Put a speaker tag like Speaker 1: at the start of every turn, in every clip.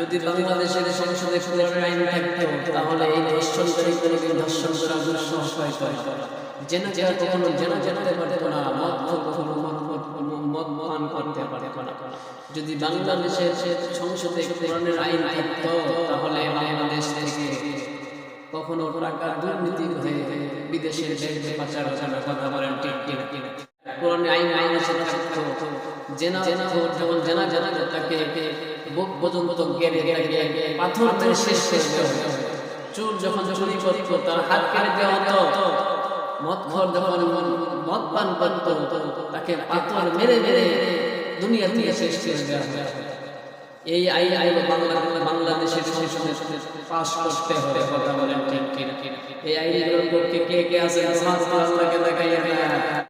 Speaker 1: যদি বাংলাদেশের সংসদে আইন থাকতো, তাহলে এই ধর্ষণকারী করা যেন যেন কখনো যেন পারতো না, মদ কখনো মদ পান করতে না। যদি বাংলাদেশের সংসদে আইন থাকতো, তাহলে বাংলাদেশ থেকে কখনো টাকা দুর্নীতি হয়ে বিদেশের ব্যাংকে পাচার কথা বলেন, ঠিক কোরআন আইন আইন এসে থাকতো জেনা জেনা যেমন জেনা জেনা তাকে বুক পর্যন্ত গেড়ে গেড়ে পাথর শেষ যখন চুরি করতো তার হাত কেটে দেওয়া হতো। মদ যখন মদ পান করতো তাকে পাথর মেরে মেরে দুনিয়া থেকে শেষ করে দেওয়া এই আইন বাংলা বাংলাদেশের সংসদে পাশ করতে হবে। কথা বলেন ঠিক এই আইনগুলোর কে কে আছে? আল্লাহকে দেখাইয়া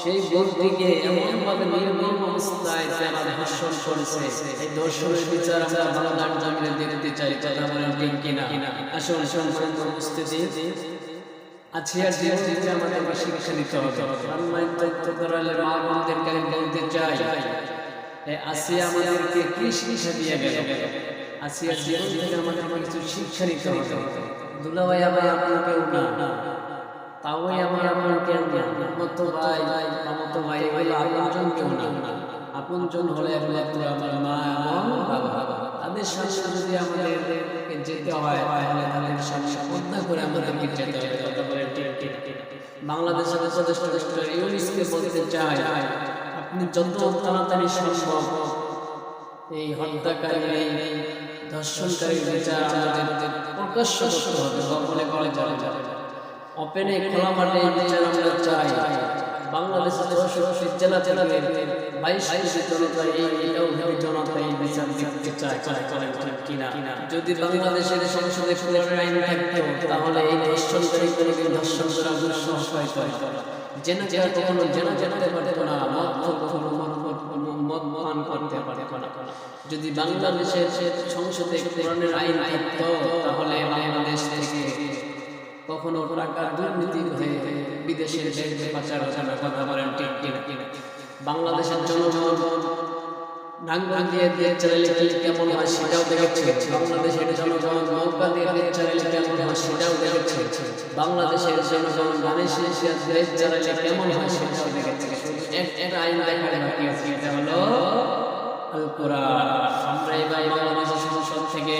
Speaker 1: সেই বোনটিকে এমনভাবে নির্মম অবস্থায় তারা ধর্ষণ করেছে, এই ধর্ষণের বিচার আমরা বাংলার জমিনে দিতে চাই, কথা বলেন ঠিক কিনা? আসুন আসুন উপস্থিতি। আছিয়ার জীবনকে আমাদেরকে শিক্ষা দিতে হবে। সম্মানিত দায়িত্ব করালে মা বোনদেরকে আমি বলতে চাই আসিয়া আমাদেরকে কি শিক্ষা দিয়ে গেল? আসিয়ার জীবন থেকে আমাদের কিছু শিক্ষা নিতে হবে। দুলাভাই আবার আপনার কেউ না তাওই আমার মতো ভাই ভাই, এগুলো আপনজন কেউ না। হলে একমাত্র আমার মা তাদের সামনে যদি আমাদেরকে যেতে হয়, তাহলে তাদের পদ্মা করে যেতে বাংলাদেশের ইউনিসকে বলতে চাই, আপনি যত তাড়াতাড়ি সম্ভব এই হত্যাকারী ধর্ষণকারী বিচার আমাদের প্রকাশ্য হবে গোপনে করে যাবে। ওপেনে খোলা মাঠে বিচার আমরা চাই। বাংলাদেশের চৌষট্টি জেলা জেলাতে বাইশ কোটি জনতা এই অভিযোগ জনতা এই বিচার দেখতে চায় চায় কিনা? যদি বাংলাদেশের সংসদে কোরআনের আইন থাকতো, তাহলে এই ধর্ষণ করা দুঃসাহস পাইতো না যেন যেন কখনো পারতো না, মদ কখনো মদ পান করতে পারতো না। যদি বাংলাদেশের সংসদে কোরআনের আইন থাকতো, তাহলে বাংলাদেশ থেকে কখনো টাকা দুর্নীতি হয়ে বিদেশের ব্যাংকে পাচার করার কথা বলেন বাংলাদেশের জনগণ চালালে কি কেমন হয় সেটাও বাংলাদেশের জনগণ কেমন হয় সেটাও বাংলাদেশের দেশ হয় সেটাও আইন থেকে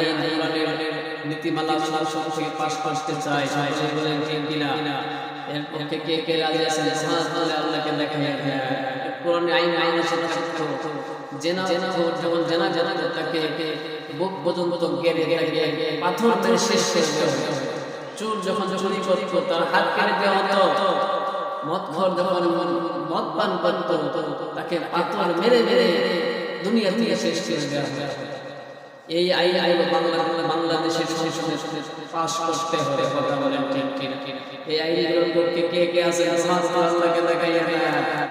Speaker 1: আইন নীতিমালা সংসদ পাশ করতে চাই সবাই বলেন ঠিক কিনা? এর পক্ষে কে কে রাজি আছেন? সমাজ বলে আল্লাহকে দেখা কোরআনে আইন আইন এসে থাকতো জেনা জেনা যেমন জেনা জেনা তাকে বুক পর্যন্ত গেড়ে গেড়ে পাথর মেরে শেষ শেষ চোর যখন চুরি করতো তার হাত কেটে দেওয়া হতো। মদ খর যখন মদ পান করতো, তাকে পাথর মেরে মেরে দুনিয়া শেষ হতো এই আইন আইন বাংলা, বাংলাদেশের সংসদে পাশ করতে হবে, কথা বলেন ঠিক ঠিক এই আইনগুলোর পক্ষে কে কে আছে?